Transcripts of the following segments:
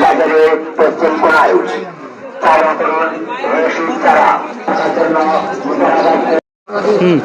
বাজারে পশ্চিম কোনায় জন্য মুর্শিদাবাদ কারণ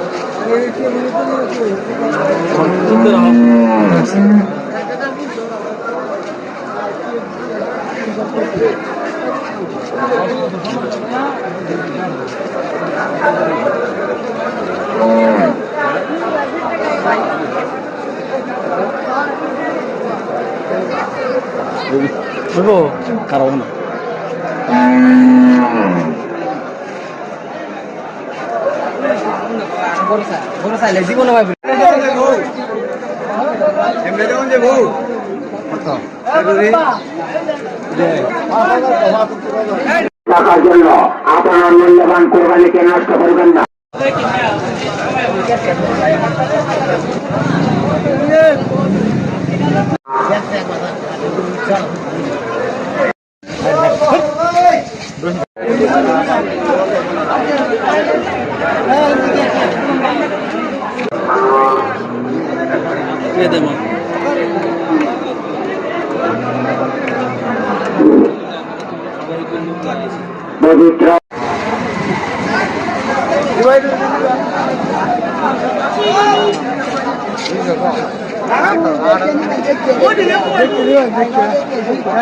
জীবন টাকার জন্য আপনার মূল্যবান কোরবানিকে নষ্ট করবেন না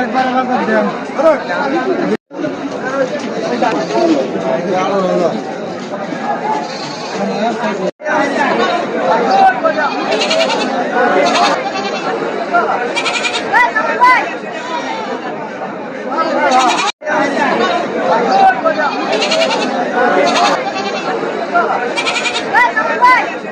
একবার পবিত্র Hey,